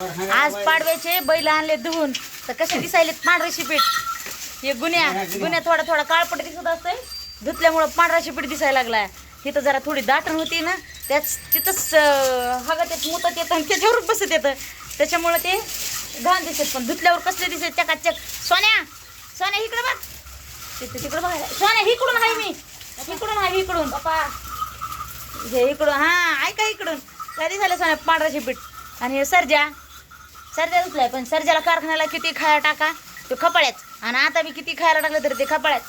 आज पाडव्याचे बैल आणले धुवून. तर कसे दिसायले पांढरे शिपीट हे गुन्ह्या गुन्ह्या थोडा थोडा काळपट दिसत असतंय. धुतल्यामुळं पांढरा शिपीट दिसायला लागलाय. तिथं जरा थोडी दाटण होती ना त्याच तिथंच हागत येत मुतत येतं आणि त्याच्यावरच बसत येतं. त्याच्यामुळं ते घाण दिसत. पण धुतल्यावर कसले दिसत? चकाचक. सोन्या! सोन्या इकडे बघ. तिथे तिकडे बघायला सोन्या इकडून आहे मी. इकडून आहे इकडून. पप्पा. हे इकडून. हा ऐका इकडून. कधी झालं सोन्या? पांढरा शिपीट आणि हे सर्जा सर्जा धुतलाय पण सर्जाला कारखान्याला किती खायला टाका? तो खपाळ्याच आणि आता मी किती खायला टाकलं तरी ते खपाळ्याच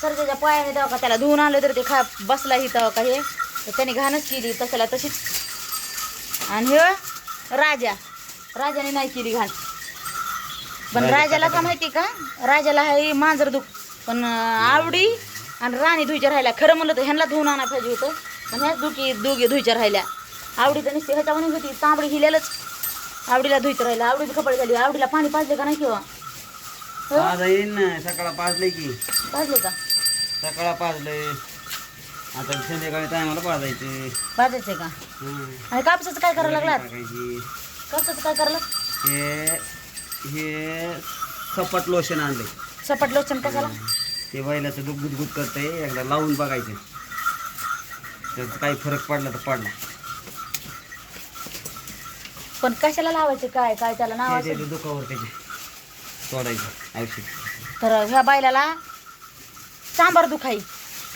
सर्जाच्या पायाने तेव्हा का त्याला धुवून आलं तरी ते खा बसला ही तेव्हा का हे? तर त्याने घाणच केली तसला तशीच. आणि हे राजा. राजाने नाही केली घाण. पण राजाला का माहिती का? राजाला आहे मांजर दुख. पण आवडी आणि राणी धुईच्या राहिल्या. खरं म्हणलं तर ह्यांना धुवून आणायला पाहिजे होतं. पण ह्याच दुखी दोघी धुईच्या राहिल्या. आवडी तर नुसती ह्याच्या म्हणून होती. तांबडी हिलेलच. आवडीला धुईत राहिलं आवडीची कपडे झाली आवडीला पाणी पाजले का नाही किंवा? आज येईन ना पाजलंय की. पाजले का? सकाळला पाजलंय. आता संध्याकाळी टायमाला पाजायचे. पाजायचे का? आणि कापसाचं काय करायला लागलात? टाकायची. कापसाचं काय करायला? हे हे सपाट लोशन आणलंय. सपाट लोचन कशाला? ते बैलाचं दुख गुदगुद करतंय एकदा लावून बघायचं. त्याचा काही फरक पडला तर पडला. पण कशाला लावायचं काय काय त्याला नाव ते असेल? ते दुखावर त्याचे सोडायचं औषध. तर ह्या बैलाला सांबार दुखाई.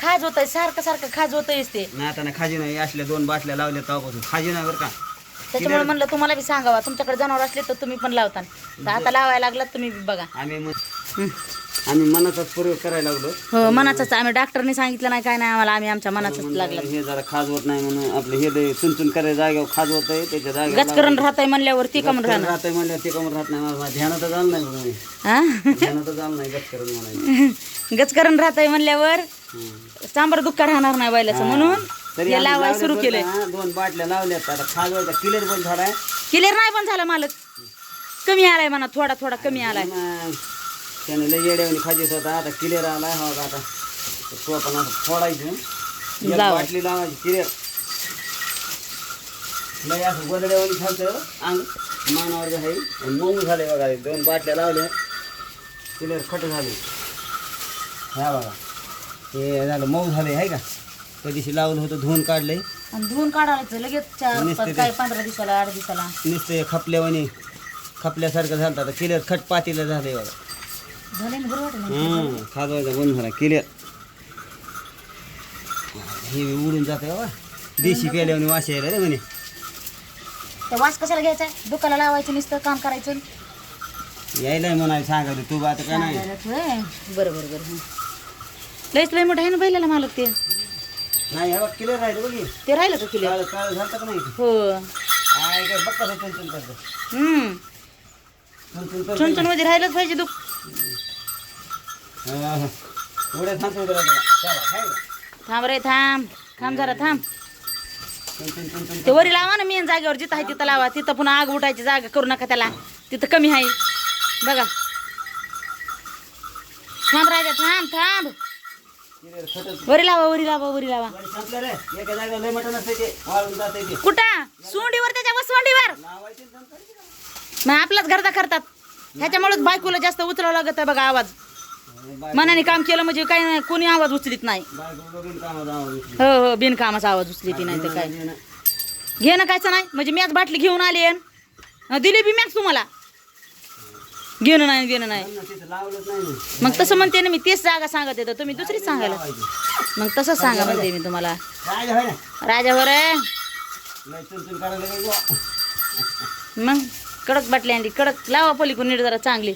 खाज होतंय सारखं सारखं खाज होतंयच ते. नाही आता ना खाजी नाही असल्या दोन बाटल्या लावल्या तेव्हापासून. खाजी नाही बरं का. त्याच्यामुळे म्हणलं तुम्हाला बी सांगावा. तुमच्याकडे जनावर असले तर तुम्ही पण लावता तर आता लावायला लागलात तुम्ही बी बघा. आम्ही मग आम्ही मनाचाच प्रयोग करायला लागलो. हो मनाचाच. आम्ही डॉक्टरने सांगितलं नाही काय नाही आम्हाला आम्ही आमच्या मनाचाच लागला. हे जरा खाज होत नाही म्हणून आपलं हे चुनचुन करायच्या जागेवर खाज होत आहे त्याच्या जागेवर गचकरण राहतंय म्हणल्यावर ती कमन राहणार. राहत आहे म्हणलं ते कमर राहत नाही. मला ध्यानात झालं नाही बघा मी. हा? ध्यानात झालं नाही गचकरण म्हणायचं. गचकरण राहतंय म्हणल्यावर. सांबार दुःख राहणार नाही बैलाचं. म्हणून तरी हे आम्ही लावायला लावले सुरू बरं केलंय. का, दोन बाटल्या लावल्यात आता खाज व्हायचा क्लिअर पण झालाय. क्लिअर नाही पण झालं मालक. कमी आलाय म्हणा थोडा थोडा कमी आलाय. मग त्याने लय येड्यावानी खाजीत होता. आता क्लिअर आलाय हो आता. तो पण असं फोडायचं. एक लावा. बाटली लावायची क्लिअर लय असं गोदड्यावानी खालतं अंग. मानावर जे आहे आणि मऊ झाले बघा. हे दोन बाटल्या लावल्या. क्लिअर खट झाले. ह्या बघा. हे झालं मऊ झाले आहे का? त्या दिवशी लावलं होतं धुवून काढलंय. आणि धुवून काढायचं लगेच चार नुसते पाच ते- काय पंधरा दिवसाला आठ दिवसाला. नुसतं हे खपल्यावानी खपल्यासारखं झालं आता क्लिअर खट पातीला झालंय बघा. झाले ना बरं वाटलं हं, खाजवायचा बंद झाला क्लिअर हे उडून जाते बाबा. देशी पेल्याने वास यायला रे म्हणे. ते वास कशाला घ्यायचा? दुकाला लावायचं नुसतं काम करायचं. यायलाय म्हणाय सांगायचं तू आता काय नाही. सांगायला होय. बरं बरं बरं हं. लयच लय मोठं आहे ना बैलाला मालक ते. नाही हे बघ क्लिअर राहिलं बघ हे. ते राहिलं का किलो काळं काळं झालं का नाही? हो. आय काय बघ कसं करतं हम्म. चुनचुन करतं. चुनचुनमध्ये राहिलंच पाहिजे दुःख. उड्या थांबतो. थांब रे थांब. थांब जरा थांब. ते वरी लावा ना मेन जागेवर जिथं आहे तिथं लावा. तिथं पुन्हा आग उठायची जागा करू नका त्याला. तिथं कमी आहे. बघा. थांब राजा थांब थांब. वरी लावा वरी लावा वरी लावा. कुठं? सोंडीवर त्याच्या वसवंडीवर. मग आपलाच घरदा करतात. ह्याच्यामुळेच बायकोला जास्त उचलावं लागत आहे बघा आवाज. मनाने काम केलं म्हणजे काय नाही कोणी आवाज उचलीत नाही. हो हो बिनकामाचा आवाज उचलीत नाही तर काय. घेणं कायचं नाही म्हणजे मॅच बाटली घेऊन आली अन दिली बी मॅच तुम्हाला. घेणं नाही घेणं नाही. मग तसं म्हणते ना मी तेच जागा सांगत येतो तुम्ही दुसरीच सांगायला. मग तसंच सांगा म्हणते मी तुम्हाला. राजा झालं राजावर मग कडक बाटली आणली कडक. लावा पलीकडून नीट जरा चांगली.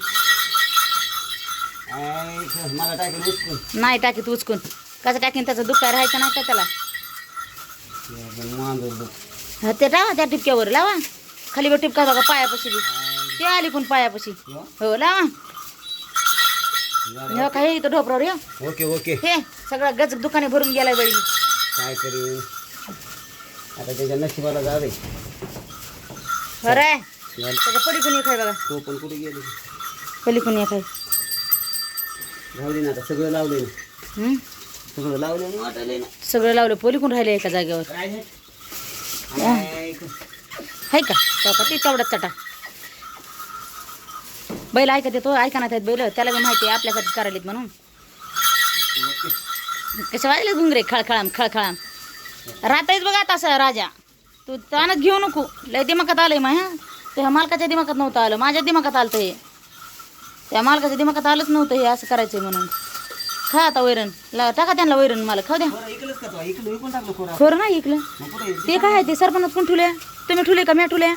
मला टाकेल उचकून नाही टाकीत उचकून. कसं टाकीन त्याचं दुःख राहायचं नाही का त्याला? मांजर. हा, ते टाका त्या टिपक्यावर लावा. खाली बघ टिपका बघा पायापाशी बी. ते आली पण पायापाशी. हो? लावा. झालं. हो काही इथं ढोपरावर या. Okay okay. हे सगळं गज दुकाने भरून गेलाय बैल काय करीन आता त्याच्या नशिबाला जा रे अरे. त्याच्या पलीकडून एक आहे बघा. तो पण कुठे गेले? पलीकडून एक आहे. लावले ना आता सगळं लावले ना. हम्म? सगळं लावले ना वाटायला ना. सगळं लावलं पलीकडून राहिले एका जागेवर. काय हे? आहे का? तो का? ती तेवढाच चटा. बैल ऐकत येतो ऐकणार आहेत बैल त्याला बी माहिती आहे आपल्यासाठी करायलेत म्हणून. कसे वाजले घुंगरे खळखळाम खळखळाम. राहतायच बघा आता असं राजा. तू तानच घेऊ नको. लय दिमागात आलंय मा ह्या त्या मालकाच्या दिमागात नव्हतं आलं माझ्या दिमागात आलं हे. त्या मालकाच्या दिमागात आलंच नव्हतं हे असं करायचंय म्हणून. खा आता वैरण. ला टाका त्यांना वैरण मला खाऊ द्या. इकलं खोरा? नाही कुठे ते काय आहे ते सरपणात कोण ठुले तुम्ही ठुले का मी ठुले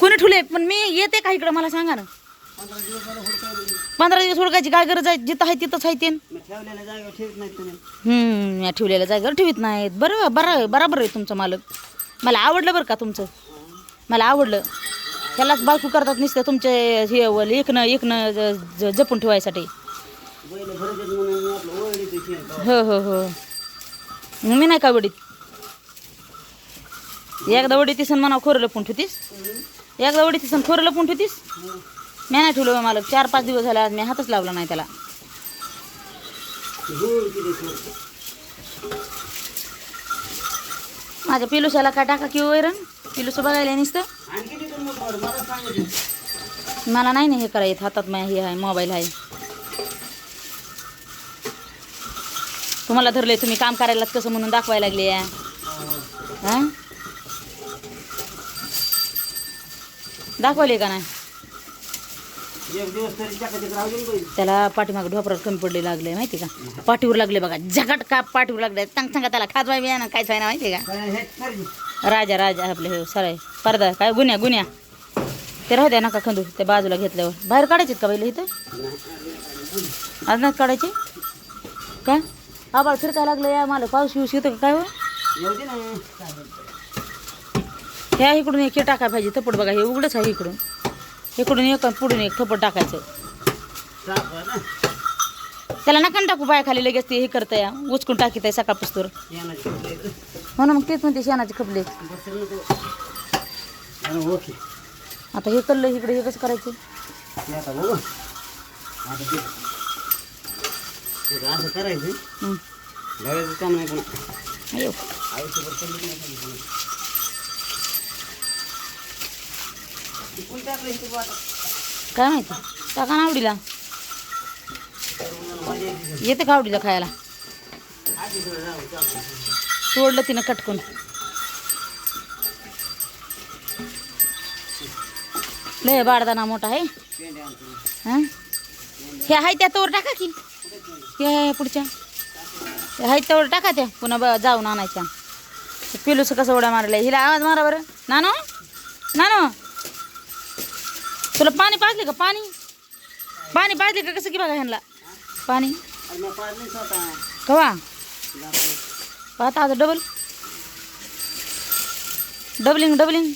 कोणी ठुले पण मी येते का इकडं? मला सांगा ना. पंधरा दिवस हुडकायची काय गरज आहे? जिथं आहे तिथंच आहे ते. हम्म मी ठेवलेल्या जागेवर ठेवीत नाहीत. बरं बरं बराबर आहे तुमचं मालक. मला आवडलं बरं का तुमचं? मला आवडलं. त्यालाच बायको करतात नसतं तुमचे हे एकनं एकनं ज- ज- जपून ठेवायसाठी. हो हो हो. मी नाही का वडीत? एकदा वडी तिसन म्हणा खोरं लपून ठेवतीस? एकदा वडी तिसन खोरं लपून ठेवतीस? मी नाही ठेवलं मला चार पाच दिवस झाले आज मी हातच लावला नाही त्याला. माझ्या पिलुशाला काय टाका किंवा वैरण? पिलुसं बघायला नुसतं. मला नाही ना हे करायचं हातात माझ्या हे आहे मोबाईल आहे. तुम्हाला धरले तुम्ही काम करायला कसं म्हणून दाखवायला लागले हा? दाखवले का नाही? त्याला पाठीमागं ढोपरात कमी पडले लागले माहिती का? पाठीवर लागले बघा झगट का पाठीवर लागले? चांग सांगा त्याला खाजवाय बी ना काय ना माहिती का? राजा राजा आपले हे सराय पडदा काय गुन्ह्या गुन्ह्या. ते राहू द्या नका खंदू ते बाजूला घेतल्यावर. बाहेर काढायचेत का पहिले इथं? आज नाही काढायचे? काय? आबाळ फिरकायला लागलं या मला पाऊस पिऊस येतो का काय हो? ह्या इकडून एक हे टाकाय पाहिजे थपड बघा हे उघडच आहे इकडून. इकडून एक पुढून एक थपट टाकायचं. त्याला नका टाकू बाय पायाखाली लगेच ते हे करतं या उचकून टाकीत आहे सकाळपासून. पुस्तूर म्हणून मग तेच म्हणते शेणाचे खपले. ओके. आता हे कल्लं इकडे हे कसं करायचं? असं करायचं. काम नाही पण? काय माहिती? टाका ना आवडीला. येते. का आवडीला खायला. तोडलं तिनं कटकून. लय बारदाना मोठा आहे. हा? हे आहे त्या तोवर टाका की. हे पुढच्या. आहे तोवर टाका त्या. पुन्हा ब जाऊन आणायच्या. पिलूचं कसं उड्या मारलं हिला आवाज मारा बरं. नानो? नानो? तुला पाणी पाजले का? पाणी? पाणी पाजले का? कसं की बघा ह्यांना? पाणी? कवा? पाहता आता डबल डबलिंग डबलिंग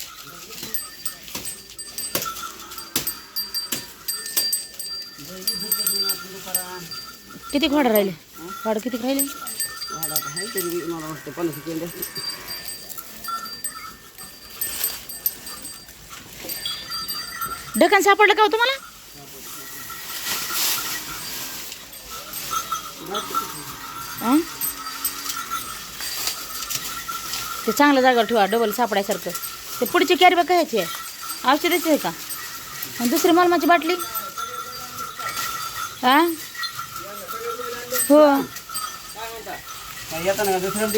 किती खोड राहिले? खोड किती राहिले? वाढ मला वाटतं पन्नास सापडलं का हो तुम्हाला? ते चांगल्या जागेवर ठेवा डबल सापडायसारखं. ते पुढची कॅरी बॅग कायची आहे. औषधाची आहे का? आणि दुसरी मालमाची बाटली? हा हो. काय येताना का दुसऱ्याला